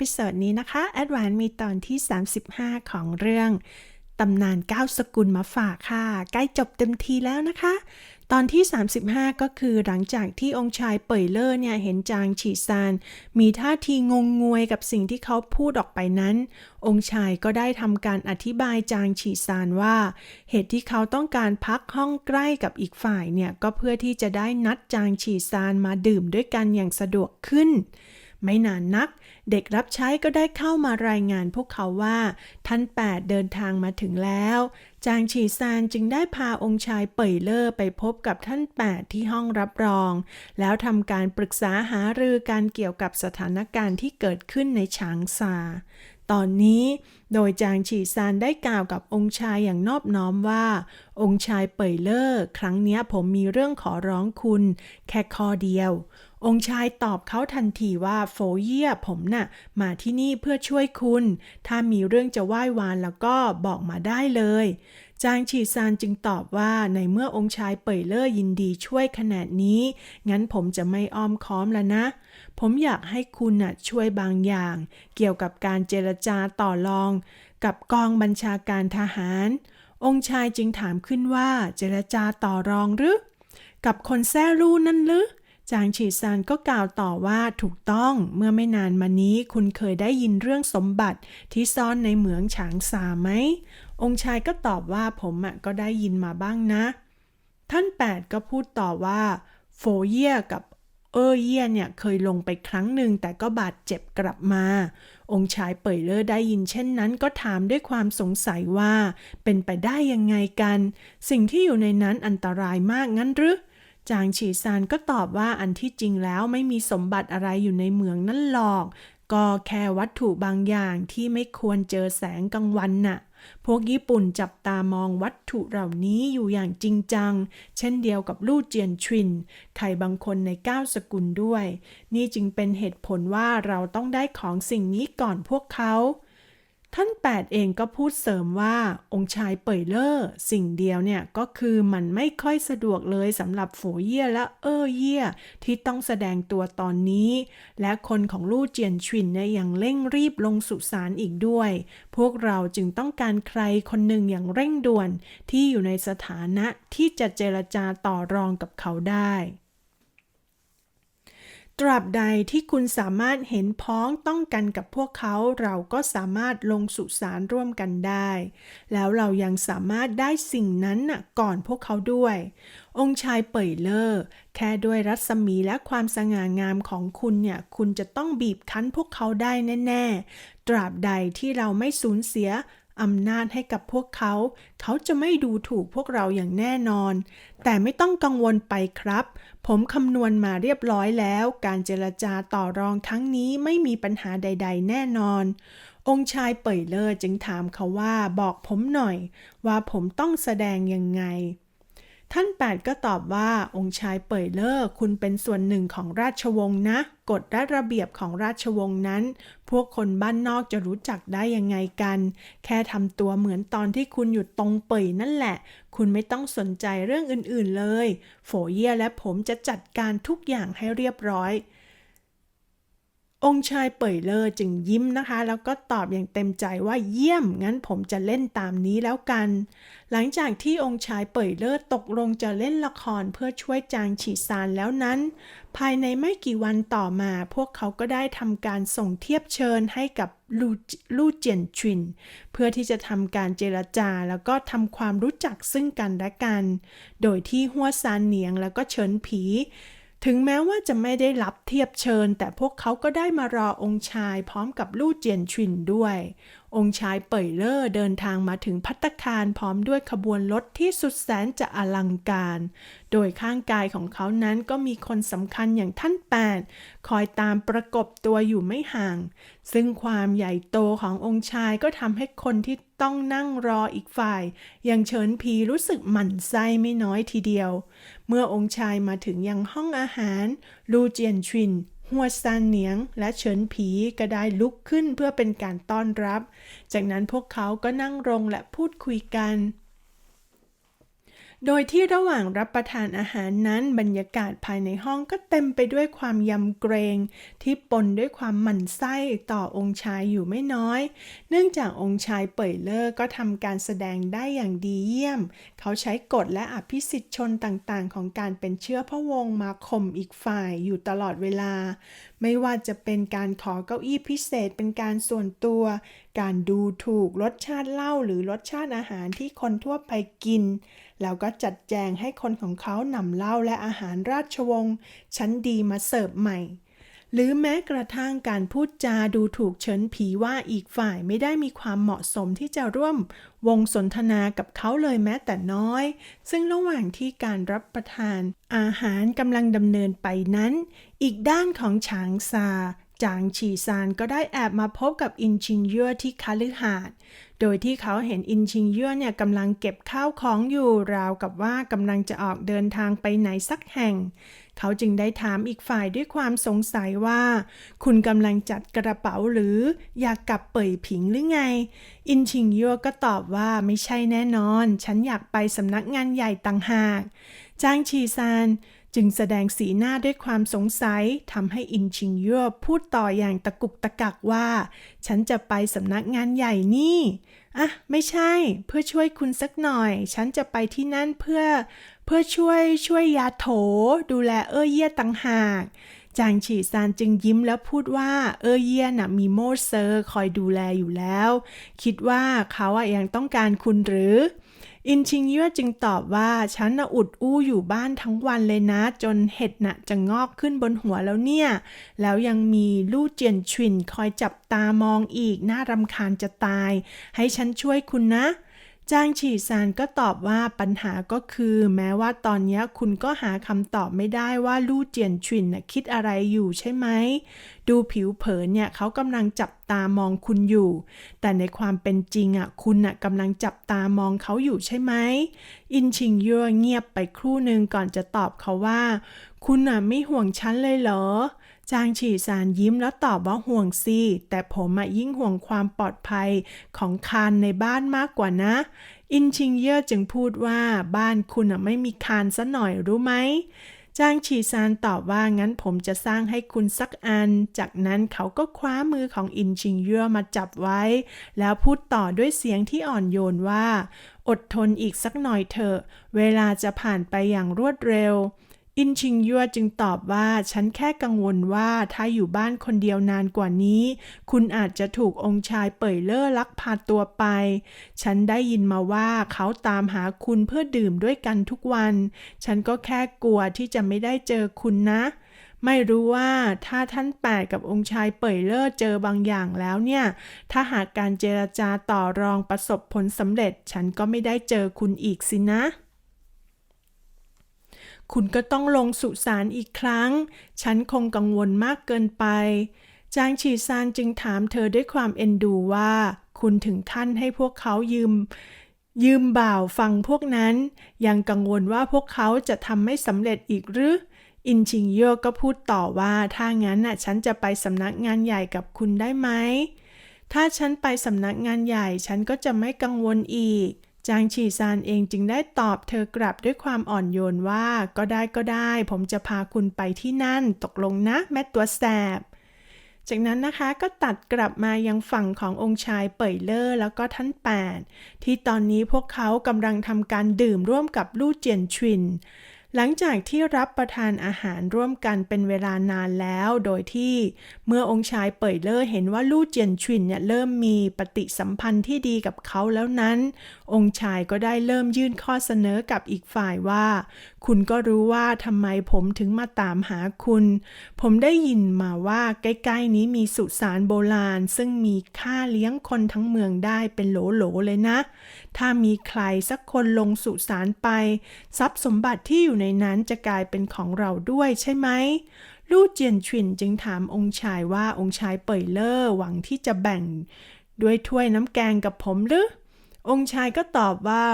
พิโซดนี้นะคะ แอดวานมีตอนที่ 35 ของเรื่องตำนานก้าวสกุลมาฝากค่ะ ใกล้จบเต็มทีแล้วนะคะ ตอนที่ 35 ก็คือหลังจากที่องค์ชายเป่ยเล่อเนี่ย เห็นจางฉีซาน มีท่าทีงงงวยกับสิ่งที่เขาพูดออกไปนั้น องค์ชายก็ได้ทำการอธิบายจางฉีซานว่า เหตุที่เขาต้องการพักห้องใกล้กับอีกฝ่ายเนี่ย ก็เพื่อที่จะได้นัดจางฉีซานมาดื่มด้วยกันอย่างสะดวกขึ้น ไม่นานนัก เด็กรับใช้ก็ได้เข้ามารายงานพวกเขาว่า ท่านแปดเดินทางมาถึงแล้ว จางฉีซานจึงได้พาองค์ชายเป่ยเล่อไปพบกับท่านแปดที่ห้องรับรอง แล้วทำการปรึกษาหารือการเกี่ยวกับสถานการณ์ที่เกิดขึ้นในฉางซาตอนนี้โดยจางฉีซานได้กล่าวกับองค์ชายอย่างนอบน้อมว่า องค์ชายเป่ยเล่อครั้งเนี้ยผมมีเรื่องขอร้องคุณ แค่ข้อเดียว องค์ชายตอบเขาทันทีว่าโฟเยียผมน่ะมาที่นี่เพื่อช่วยคุณ ถ้ามีเรื่องจะไหว้วานแล้วก็บอกมาได้เลย จางฉีซานจึงตอบว่าในเมื่อองค์ชายเป่ยเล่อยินดีช่วยขนาดนี้ งั้นผมจะไม่อ้อมค้อมแล้วนะ ผมอยากให้คุณน่ะช่วยบางอย่าง เกี่ยวกับการเจรจาต่อรอง กับกองบัญชาการทหาร องค์ชายจึงถามขึ้นว่าเจรจาต่อรองหรือ กับคนแซ่ลู่นั่นหรือ จางฉีซานก็กล่าวต่อว่าถูกต้องเมื่อไม่นานมานี้คุณเคยได้ยินเรื่องสมบัติที่ซ่อนในเหมืองฉางซาไหม องค์ชายก็ตอบว่าผมอะก็ได้ยินมาบ้างนะ ท่านแปดก็พูดต่อว่าโฟเยียกับเออเยียเนี่ยเคยลงไปครั้งหนึ่งแต่ก็บาดเจ็บกลับมา องค์ชายเป่ยเลอได้ยินเช่นนั้นก็ถามด้วยความสงสัยว่า เป็นไปได้ยังไงกัน สิ่งที่อยู่ในนั้นอันตรายมากงั้นหรือ จางฉีซานก็ตอบว่าอันที่จริงแล้วไม่มีสมบัติอะไรอยู่ในเมืองนั่นหรอก ก็แค่วัตถุบางอย่างที่ไม่ควรเจอแสงกลางวันน่ะ พวกญี่ปุ่นจับตามองวัตถุเหล่านี้อยู่อย่างจริงจัง เช่นเดียวกับลู่เจียนชิน ใครบางคนในเก้าสกุลด้วย นี่จึงเป็นเหตุผลว่าเราต้องได้ของสิ่งนี้ก่อนพวกเขา ท่านแปดเองก็พูดเสริมว่าองค์ชายเป่ยเล่อสิ่งเดียวเนี่ยก็คือมันไม่ค่อยสะดวกเลยสำหรับโฝเยี่ยและเออเยี่ยที่ต้องแสดงตัวตอนนี้ และคนของลู่เจียนชินเนี่ยยังเร่งรีบลงสุสานอีกด้วย พวกเราจึงต้องการใครคนหนึ่งอย่างเร่งด่วนที่อยู่ในสถานะที่จะเจรจาต่อรองกับเขาได้ ตราบใดที่คุณสามารถเห็นพ้องต้องกันกับพวกเขาเราก็สามารถลงสุสานร่วมกันได้ แล้วเรายังสามารถได้สิ่งนั้นน่ะก่อนพวกเขาด้วย องค์ชายเป่ยเลอ่อแค่ด้วยรัศมีและความสง่างามของคุณเนี่ย คุณจะต้องบีบคั้นพวกเขาได้แน่ ๆ ตราบใดที่เราไม่สูญเสีย อำนาจให้กับพวกเขา เขาจะไม่ดูถูกพวกเราอย่างแน่นอน แต่ไม่ต้องกังวลไปครับ ผมคำนวณมาเรียบร้อยแล้ว การเจรจาต่อรองครั้งนี้ไม่มีปัญหาใด ๆ แน่นอน องค์ชายเป่ยเล่อจึงถามเขาว่าบอกผมหน่อย ว่าผมต้องแสดงยังไง ท่านแปดก็ตอบว่าองค์ชายเป่ยเล่อคุณเป็นส่วนหนึ่งของราชวงศ์นะ กฎและระเบียบของราชวงศ์นั้น พวกคนบ้านนอกจะรู้จักได้ยังไงกัน แค่ทำตัวเหมือนตอนที่คุณอยู่ตรงเป่ยนั่นแหละ คุณไม่ต้องสนใจเรื่องอื่นๆเลย โฝเยี่ยและผมจะจัดการทุกอย่างให้เรียบร้อย องค์ชายเป่ยเลอจึงยิ้มนะคะ แล้วก็ตอบอย่างเต็มใจว่าเยี่ยม งั้นผมจะเล่นตามนี้แล้วกัน หลังจากที่องค์ชายเป่ยเลอตกลงจะเล่นละครเพื่อช่วยจางฉีซานแล้วนั้น ภายในไม่กี่วันต่อมา พวกเขาก็ได้ทำการส่งเทียบเชิญให้กับลูลู่เจียนชินเพื่อที่จะทำการเจรจาแล้วก็ทำความรู้จักซึ่งกันและกัน โดยที่หัวซานเหนียงแล้วก็เฉินผี ถึงแม้ว่าจะไม่ได้รับเทียบเชิญ แต่พวกเขาก็ได้มารอองค์ชายพร้อมกับลู่เจียนชินด้วย องค์ชายเป่ยเล่อเดินทางมาถึงพัตตาคารพร้อมด้วยขบวนรถที่สุดแสนจะอลังการ โดยข้างกายของเขานั้นก็มีคนสำคัญอย่างท่านแปดคอยตามประกบตัวอยู่ไม่ห่าง ซึ่งความใหญ่โตขององค์ชายก็ทำให้คนที่ต้องนั่งรออีกฝ่ายย่างเฉินพีรู้สึกหมั่นไส้ไม่น้อยทีเดียว เมื่อองค์ชายมาถึงยังห้องอาหาร ลูเจียนชิน หัวซานเหนียงและเฉินผีก็ได้ลุกขึ้นเพื่อเป็นการต้อนรับ จากนั้นพวกเขาก็นั่งลงและพูดคุยกัน โดยที่ระหว่างรับประทานอาหารนั้นบรรยากาศภายในห้องก็เต็มไปด้วยความยำเกรง ที่ปนด้วยความหมั่นไส้ต่อองค์ชายอยู่ไม่น้อย เนื่องจากองค์ชายเป่ยเลอร์ก็ทำการแสดงได้อย่างดีเยี่ยม เขาใช้กฎและอภิสิทธิชนต่างๆ ของการเป็นเชื้อพระวงศ์มาข่มอีกฝ่ายอยู่ตลอดเวลา ไม่ว่าจะเป็นการขอเก้าอี้พิเศษเป็นการส่วนตัว การดูถูกรสชาติเหล้าหรือรสชาติอาหารที่คนทั่วไปกิน แล้วก็จัดแจงให้คนของเขานำเหล้าและอาหารราชวงศ์ชั้นดีมาเสิร์ฟใหม่ หรือแม้กระทั่งการพูดจาดูถูกเฉินผีว่าอีกฝ่ายไม่ได้มีความเหมาะสมที่จะร่วมวงสนทนากับเขาเลยแม้แต่น้อย ซึ่งระหว่างที่การรับประทานอาหารกำลังดำเนินไปนั้น อีกด้านของฉางซา จางฉีซานก็ได้แอบมาพบกับอินชิงเย่อที่คาลือหาด โดยที่เขาเห็นอินชิงเย่อเนี่ยกำลังเก็บข้าวของอยู่ราวกับว่ากำลังจะออกเดินทางไปไหนสักแห่ง เขาจึงได้ถามอีกฝ่ายด้วยความสงสัยว่า คุณกำลังจัดกระเป๋าหรืออยากกลับเป่ยผิงหรือไง อินชิงเย่อก็ตอบว่าไม่ใช่แน่นอน ฉันอยากไปสำนักงานใหญ่ต่างหาก จางชีซาน จึงแสดงสีหน้าด้วยความสงสัยทำให้อินชิงเย่อพูดต่ออย่างตะกุกตะกักว่า ฉันจะไปสำนักงานใหญ่นี่อะไม่ใช่เพื่อช่วยคุณสักหน่อย ฉันจะไปที่นั่นเพื่อ เพื่อช่วยช่วยยาโถ ดูแลเอ้อเยี่ยต่างหากจางฉีซานจึงยิ้มแล้วพูดว่าเออเยี่ยน่ะมีโมเซอร์คอยดูแลอยู่แล้ว คิดว่าเขาอะยังต้องการคุณหรือ อินชิงเย่อจึงตอบว่า ฉันอุดอู้อยู่บ้านทั้งวันเลยนะ จนเห็ดน่ะจะงอกขึ้นบนหัวแล้วเนี่ย แล้วยังมีลู่เจียนชวินคอยจับตามองอีก น่ารำคาญจะตาย ให้ฉันช่วยคุณนะ จางฉีซานก็ตอบว่าปัญหาก็คือแม้ว่าตอนนี้คุณก็หาคำตอบไม่ได้ว่าลู่เจียนชินน่ะคิดอะไรอยู่ใช่ไหม ดูผิวเผินเนี่ยเขากำลังจับตามองคุณอยู่ แต่ในความเป็นจริงอะคุณน่ะกำลังจับตามองเขาอยู่ใช่ไหม อินชิงยัวเงียบไปครู่หนึ่งก่อนจะตอบเขาว่า คุณน่ะไม่ห่วงฉันเลยเหรอ จางฉีซานยิ้มแล้วตอบว่าห่วงสิแต่ผมอะยิ่งห่วงความปลอดภัยของคานในบ้านมากกว่านะ อินชิงเย่อจึงพูดว่าบ้านคุณอะไม่มีคานซะหน่อยรู้ไหมจางฉีซานตอบว่างั้นผมจะสร้างให้คุณสักอัน จากนั้นเขาก็คว้ามือของอินชิงเย่อมาจับไว้ แล้วพูดต่อด้วยเสียงที่อ่อนโยนว่า อดทนอีกสักหน่อยเถอะ เวลาจะผ่านไปอย่างรวดเร็ว อินชิงยัวจึงตอบว่าฉันแค่กังวลว่าถ้าอยู่บ้านคนเดียวนานกว่านี้ คุณอาจจะถูกองค์ชายเป่ยเล่อลักพาตัวไป ฉันได้ยินมาว่าเขาตามหาคุณเพื่อดื่มด้วยกันทุกวัน ฉันก็แค่กลัวที่จะไม่ได้เจอคุณนะ ไม่รู้ว่าถ้าท่านแปดกับองค์ชายเป่ยเล่อเจอบางอย่างแล้วเนี่ย ถ้าหากการเจรจาต่อรองประสบผลสำเร็จ ฉันก็ไม่ได้เจอคุณอีกสินะ คุณก็ต้องลงสุสานอีกครั้ง ฉันคงกังวลมากเกินไป จางฉีซานจึงถามเธอด้วยความเอ็นดูว่า คุณถึงขั้นให้พวกเขายืม ยืมบ่าวฟังพวกนั้น ยังกังวลว่าพวกเขาจะทำไม่สำเร็จอีกหรือ อินชิงเย่ก็พูดต่อว่าถ้างั้นน่ะฉันจะไปสำนักงานใหญ่กับคุณได้ไหม ถ้าฉันไปสำนักงานใหญ่ฉันก็จะไม่กังวลอีก จางฉีซานเองจึงได้ตอบเธอกลับด้วยความอ่อนโยนว่า ก็ได้ก็ได้ ผมจะพาคุณไปที่นั่น ตกลงนะ แม่ตัวแสบ จากนั้นนะคะก็ตัดกลับมายังฝั่งขององค์ชายเป่ยเลอร์แล้วก็ท่านแปดที่ตอนนี้พวกเขากำลังทำการดื่มร่วมกับลู่เจียนชวิน หลังจากที่รับประทานอาหารร่วมกันเป็นเวลานานแล้ว โดยที่เมื่อองค์ชายเป่ยเล่อเห็นว่าลู่เจียนชวินเนี่ยเริ่มมีปฏิสัมพันธ์ที่ดีกับเขาแล้วนั้น องค์ชายก็ได้เริ่มยื่นข้อเสนอกับอีกฝ่ายว่า คุณก็รู้ว่าทำไมผมถึงมาตามหาคุณ ผมได้ยินมาว่าใกล้ๆนี้มีสุสานโบราณ ซึ่งมีค่าเลี้ยงคนทั้งเมืองได้เป็นโหลๆเลยนะ ถ้ามีใครสักคนลงสุสานไป ทรัพย์สมบัติที่อยู่ในนั้นจะกลายเป็นของเราด้วยใช่ไหมลู่เจียนชวินจึงถามองค์ชายว่าองค์ชายเป่ยเล่อหวังที่จะแบ่ง ด้วยถ้วยน้ำแกงกับผมหรือ องค์ชายก็ตอบว่า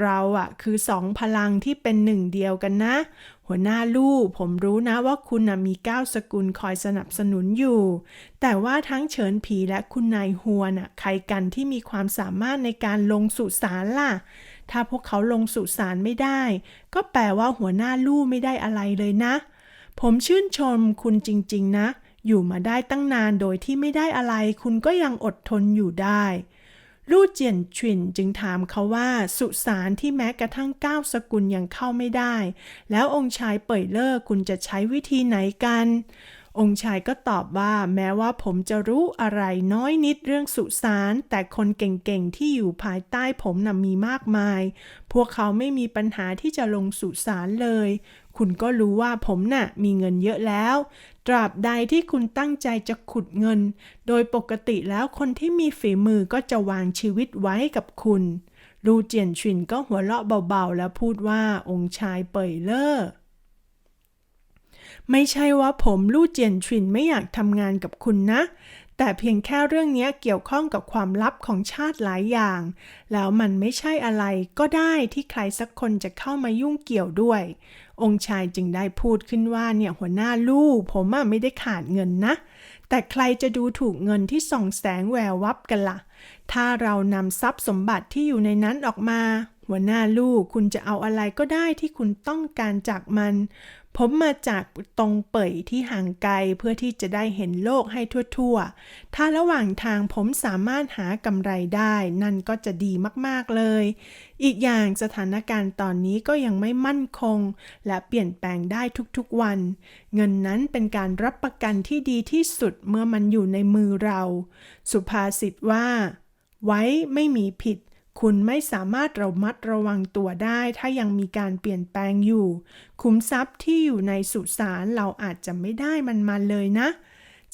เราอะคือสองพลังที่เป็นหนึ่งเดียวกันนะ หัวหน้าลู่ผมรู้นะว่าคุณนะมีก้าวสกุลคอยสนับสนุนอยู่ แต่ว่าทั้งเฉินผีและคุณนายฮัวน่ะใครกันที่มีความสามารถในการลงสุสานล่ะ ถ้าพวกเขาลงสุสานไม่ได้ ก็แปลว่าหัวหน้าลู่ไม่ได้อะไรเลยนะ ผมชื่นชมคุณจริง ๆ นะ อยู่มาได้ตั้งนานโดยที่ไม่ได้อะไร คุณก็ยังอดทนอยู่ได้ลู่เจียนฉินจึงถามเขาว่าสุสานที่แม้กระทั่งก้าวสกุลยังเข้าไม่ได้ แล้วองค์ชายเป่ยเล่อคุณจะใช้วิธีไหนกัน องค์ชายก็ตอบว่าแม้ว่าผมจะรู้อะไรน้อยนิดเรื่องสุสานแต่คนเก่งๆที่อยู่ภายใต้ผมน่ะมีมากมาย พวกเขาไม่มีปัญหาที่จะลงสุสานเลย คุณก็รู้ว่าผมน่ะมีเงินเยอะแล้ว ตราบใดที่คุณตั้งใจจะขุดเงิน โดยปกติแล้วคนที่มีฝีมือก็จะวางชีวิตไว้กับคุณ รูเจียนชินก็หัวเราะเบาๆ แล้วพูดว่าองค์ชายเป่ยเล่อ ไม่ใช่ว่าผมลู่เจียนชินไม่อยากทำงานกับคุณนะ แต่เพียงแค่เรื่องนี้เกี่ยวข้องกับความลับของชาติหลายอย่าง แล้วมันไม่ใช่อะไรก็ได้ที่ใครสักคนจะเข้ามายุ่งเกี่ยวด้วย องค์ชายจึงได้พูดขึ้นว่าเนี่ยหัวหน้าลู่ผมไม่ได้ขาดเงินนะ แต่ใครจะดูถูกเงินที่ส่องแสงแวววับกันละ่ะ ถ้าเรานำทรัพย์สมบัติที่อยู่ในนั้นออกมา หัวหน้าลูกคุณจะเอาอะไรก็ได้ที่คุณต้องการจากมัน ผมมาจากตรงเป่ยที่ห่างไกลเพื่อที่จะได้เห็นโลกให้ทั่วๆ ถ้าระหว่างทางผมสามารถหากำไรได้ นั่นก็จะดีมากๆเลย อีกอย่างสถานการณ์ตอนนี้ก็ยังไม่มั่นคง และเปลี่ยนแปลงได้ทุกๆวัน เงินนั้นเป็นการรับประกันที่ดีที่สุดเมื่อมันอยู่ในมือเรา สุภาษิตว่า ไว้ไม่มีผิด คุณไม่สามารถระมัดระวังตัวได้ถ้ายังมีการเปลี่ยนแปลงอยู่ คุมทรัพย์ที่อยู่ในสุสานเราอาจจะไม่ได้มันมาเลยนะ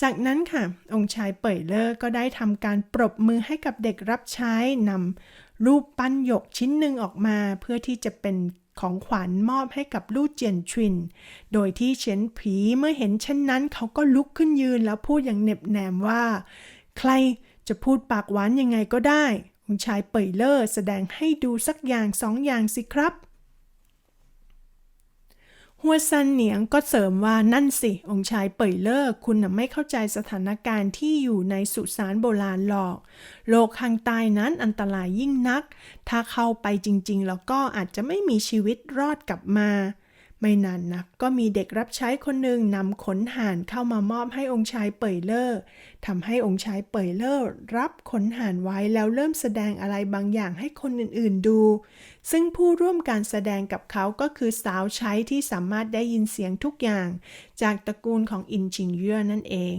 จากนั้นค่ะ องค์ชายเป่ยเล่อก็ได้ทำการปรบมือให้กับเด็กรับใช้นำรูปปั้นหยกชิ้นหนึ่งออกมา เพื่อที่จะเป็นของขวัญมอบให้กับลู่เจียนชิน โดยที่เฉินผีเมื่อเห็นเช่นนั้น เขาก็ลุกขึ้นยืนแล้วพูดอย่างเหน็บแนมว่า ใครจะพูดปากหวานยังไงก็ได้ องค์ชายเป่ยเล่อแสดงให้ดูสักอย่างสองอย่างสิครับ หัวซันเหนียงก็เสริมว่านั่นสิ องค์ชายเป่ยเล่อคุณน่ะไม่เข้าใจสถานการณ์ที่อยู่ในสุสานโบราณหรอก โลกข้างใต้นั้นอันตรายยิ่งนัก ถ้าเข้าไปจริงๆ แล้วก็อาจจะไม่มีชีวิตรอดกลับมา ไม่นานนักก็มีเด็กรับใช้คนหนึ่งนำขนห่านเข้ามามอบให้องค์ชายเป่ยเล่อทำให้องค์ชายเป่ยเล่อรับขนห่านไว้แล้วเริ่มแสดงอะไรบางอย่างให้คนอื่นๆดู ซึ่งผู้ร่วมการแสดงกับเขาก็คือสาวใช้ที่สามารถได้ยินเสียงทุกอย่าง จากตระกูลของอินชิงเย่อนั่นเอง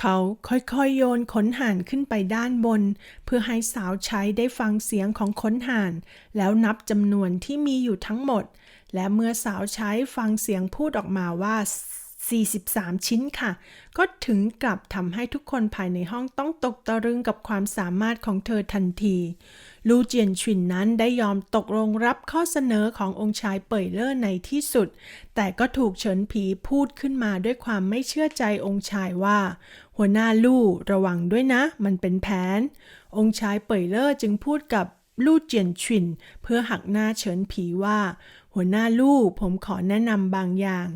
เขาค่อยๆ โยนขนห่านขึ้นไปด้านบน เพื่อให้สาวใช้ได้ฟังเสียงของขนห่าน แล้วนับจำนวนที่มีอยู่ทั้งหมด และเมื่อสาวใช้ฟังเสียงพูดออกมาว่า 43 ชิ้นค่ะ ก็ถึงกับทำให้ทุกคนภายในห้องต้องตกตะลึงกับความสามารถของเธอทันที ลูเจียนชินนั้นได้ยอมตกลงรับข้อเสนอขององค์ชายเป่ยเล่อในที่สุด แต่ก็ถูกเฉินผีพูดขึ้นมาด้วยความไม่เชื่อใจองค์ชายว่า หัวหน้าลู่ระวังด้วยนะ มันเป็นแผน องค์ชายเป่ยเล่อจึงพูดกับลู่เจียนชินเพื่อหักหน้าเฉินผีว่า หัวหน้าลูกผมขอแนะนำบางอย่าง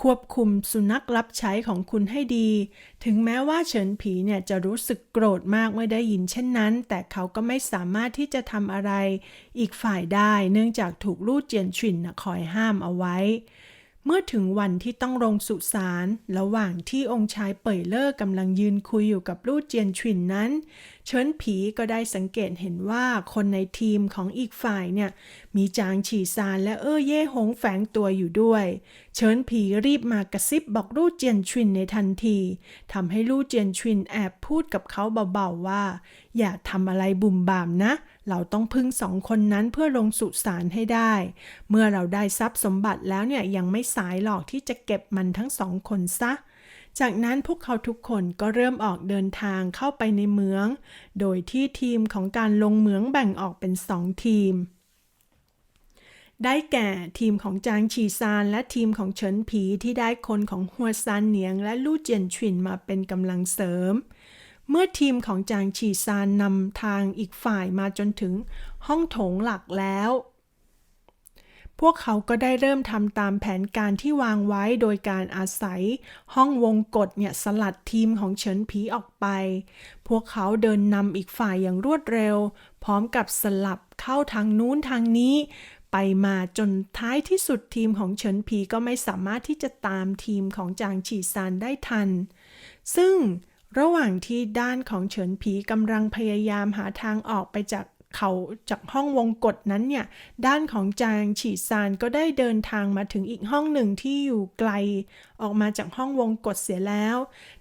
ควบคุมสุนัขรับใช้ของคุณให้ดี ถึงแม้ว่าเฉินผีเนี่ยจะรู้สึกโกรธมากเมื่อได้ยินเช่นนั้น แต่เขาก็ไม่สามารถที่จะทำอะไร อีกฝ่ายได้เนื่องจากถูกลู่เจียนชินนะคอยห้ามเอาไว้ เมื่อถึงวันที่ต้องลงสุสานระหว่างที่องค์ชายเป่ยเล่อกำลังยืนคุยอยู่กับลู่เจียนชินนั้นเฉินผีก็ได้สังเกตเห็นว่าคนในทีมของอีกฝ่ายเนี่ย มีจางฉีซานและเอ้อเย่หงแฝงตัวอยู่ด้วยเฉินผีรีบมากระซิบบอกลู่เจียนชินในทันทีทำให้ลู่เจียนชินแอบพูดกับเขาเบาๆว่า อย่าทำอะไรบุ่มบามนะ เราต้องพึ่งสองคนนั้นเพื่อลงสุสานให้ได้ เมื่อเราได้ทรัพย์สมบัติแล้วเนี่ยยังไม่สายหรอกที่จะเก็บมันทั้งสองคนซะ จากนั้นพวกเขาทุกคนก็เริ่มออกเดินทางเข้าไปในเมือง โดยที่ทีมของการลงเมืองแบ่งออกเป็นสองทีม ได้แก่ทีมของจางฉีซานและทีมของเฉินผีที่ได้คนของฮัวซานเหนียงและลู่เจียนฉินมาเป็นกำลังเสริมเเมื่อทีมของจางฉีซานนำทางอีกฝ่ายมาจนถึงห้องโถงหลักแล้ว พวกเขาก็ได้เริ่มทำตามแผนการที่วางไว้โดยการอาศัย ห้องวงกฏเนี่ยสลัดทีมของเฉินผีออกไป พวกเขาเดินนำอีกฝ่ายอย่างรวดเร็ว พร้อมกับสลับเข้าทางนู้นทางนี้ ไปมาจนท้ายที่สุดทีมของเฉินผีก็ไม่สามารถที่จะตามทีมของจางฉีซานได้ทัน ซึ่ง ระหว่างที่ด้านของเฉินผีกำลังพยายามหาทางออกไปจาก เขาจากห้องวงกฏนั้นเนี่ย ด้านของจางฉีซานก็ได้เดินทางมาถึงอีกห้องหนึ่งที่อยู่ไกล ออกมาจากห้องวงกฏเสียแล้ว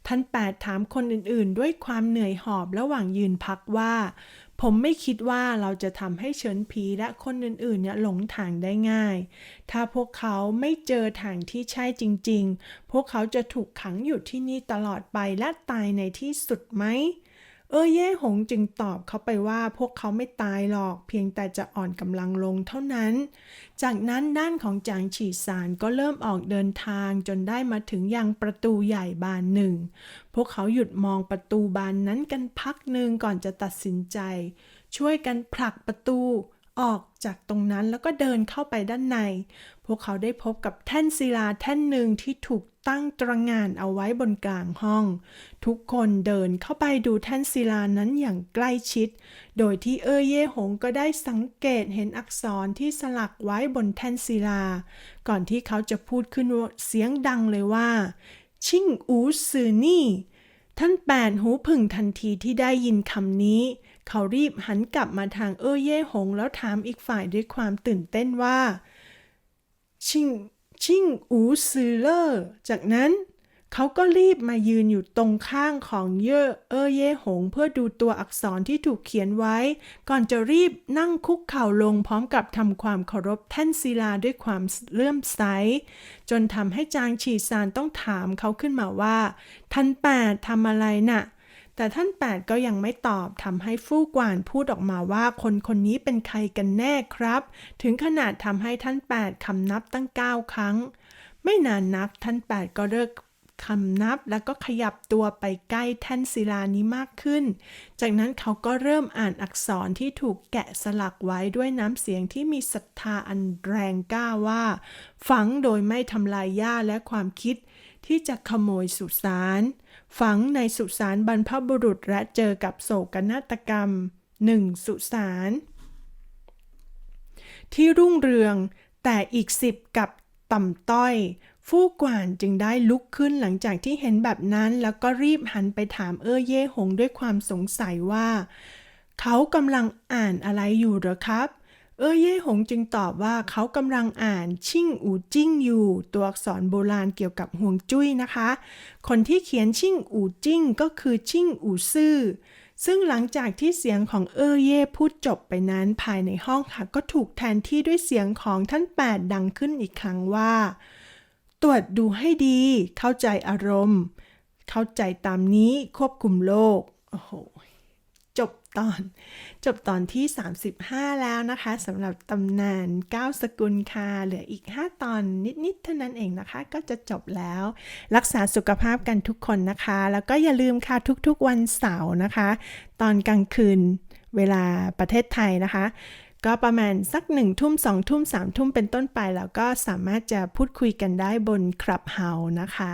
ท่านแปดถามคนอื่นๆ ด้วยความเหนื่อยหอบระหว่างยืนพักว่า ผมไม่คิดว่าเราจะทำให้เฉินผีและคนอื่นๆเนี่ยหลงทางได้ง่าย ถ้าพวกเขาไม่เจอทางที่ใช่จริง ๆ พวกเขาจะถูกขังอยู่ที่นี่ตลอดไปและตายในที่สุดไหม เออเย่หงจึงตอบเขาไปว่าพวกเขาไม่ตายหรอก เพียงแต่จะอ่อนกำลังลงเท่านั้น จากนั้นด้านของจางฉีซานก็เริ่มออกเดินทางจนได้มาถึงยังประตูใหญ่บานหนึ่ง พวกเขาหยุดมองประตูบานนั้นกันพักหนึ่งก่อนจะตัดสินใจ ช่วยกันผลักประตู ออกจากตรงนั้นแล้วก็เดินเข้าไปด้านใน พวกเขาได้พบกับแท่นศิลาแท่นหนึ่งที่ถูกตั้งตระงานเอาไว้บนกลางห้อง ทุกคนเดินเข้าไปดูแท่นศิลานั้นอย่างใกล้ชิด โดยที่เออเย่หงก็ได้สังเกตเห็นอักษรที่สลักไว้บนแท่นศิลา ก่อนที่เขาจะพูดขึ้นเสียงดังเลยว่า ชิงอูซือนี่ท่านแปดหูผึ่งทันทีที่ได้ยินคำนี้ เขารีบหันกลับมาทางเอ้อเย่หง แล้วถามอีกฝ่ายด้วยความตื่นเต้นว่า ชิงชิงอูซือเลอร์จากนั้นเขาก็รีบมายืนอยู่ตรงข้างของเย่อเอ้อเย่หง เพื่อดูตัวอักษรที่ถูกเขียนไว้ ก่อนจะรีบนั่งคุกเข่าลงพร้อมกับทำความเคารพแท่นศิลาด้วยความเลื่อมใส จนทำให้จางฉีซานต้องถามเขาขึ้นมาว่า ท่านแปดทำอะไรน่ะ แต่ท่านแปดก็ยังไม่ตอบทำให้ฟู่กวานพูดออกมาว่าคนคนนี้เป็นใครกันแน่ครับ ถึงขนาดทำให้ท่านแปดคำนับตั้งเก้าครั้ง ไม่นานนักท่านแปดก็เลิกคำนับแล้วก็ขยับตัวไปใกล้แท่นศิลานี้มากขึ้น จากนั้นเขาก็เริ่มอ่านอักษรที่ถูกแกะสลักไว้ด้วยน้ำเสียงที่มีศรัทธาอันแรงกล้าว่า ฝังโดยไม่ทำลายหญ้าและความคิดที่จะขโมยสุสาน ฝังในสุสานบรรพบุรุษและเจอกับโศกนาฏกรรมหนึ่งสุสานที่รุ่งเรืองแต่อีกสิบกับต่ำต้อย ฟู่กวานจึงได้ลุกขึ้นหลังจากที่เห็นแบบนั้นแล้วก็รีบหันไปถามเอ้อเย่หงด้วยความสงสัยว่า เขากำลังอ่านอะไรอยู่หรอครับ เอ้อเย่หงจึงตอบว่าเขากำลังอ่านชิ่งอูจิ้งอยู่ ตัวอักษรโบราณเกี่ยวกับห่วงจุ้ยนะคะ คนที่เขียนชิ่งอูจิ้งก็คือชิ่งอูซื่อซึ่งหลังจากที่เสียงของเออเย่พูดจบไปนั้นภายในห้องค่ะ ก็ถูกแทนที่ด้วยเสียงของท่านแปดดังขึ้นอีกครั้งว่า ตรวจดูให้ดี เข้าใจอารมณ์ เข้าใจตามนี้ควบคุมโลกโอ้โห ตอน จบตอนที่ 35 แล้วนะคะสำหรับตำนาน 9 สกุลค่ะ เหลืออีก 5 ตอนนิด ๆ เท่านั้นเองนะคะ ก็จะจบแล้ว รักษาสุขภาพกันทุกคนนะคะ แล้วก็อย่าลืมค่ะ ทุก ๆ วันเสาร์นะคะ ตอนกลางคืนเวลาประเทศไทยนะคะก็ประมาณสักหนึ่งทุ่มสองทุ่มสามทุ่มเป็นต้นไป แล้วก็สามารถจะพูดคุยกันได้บนคลับเฮานะคะ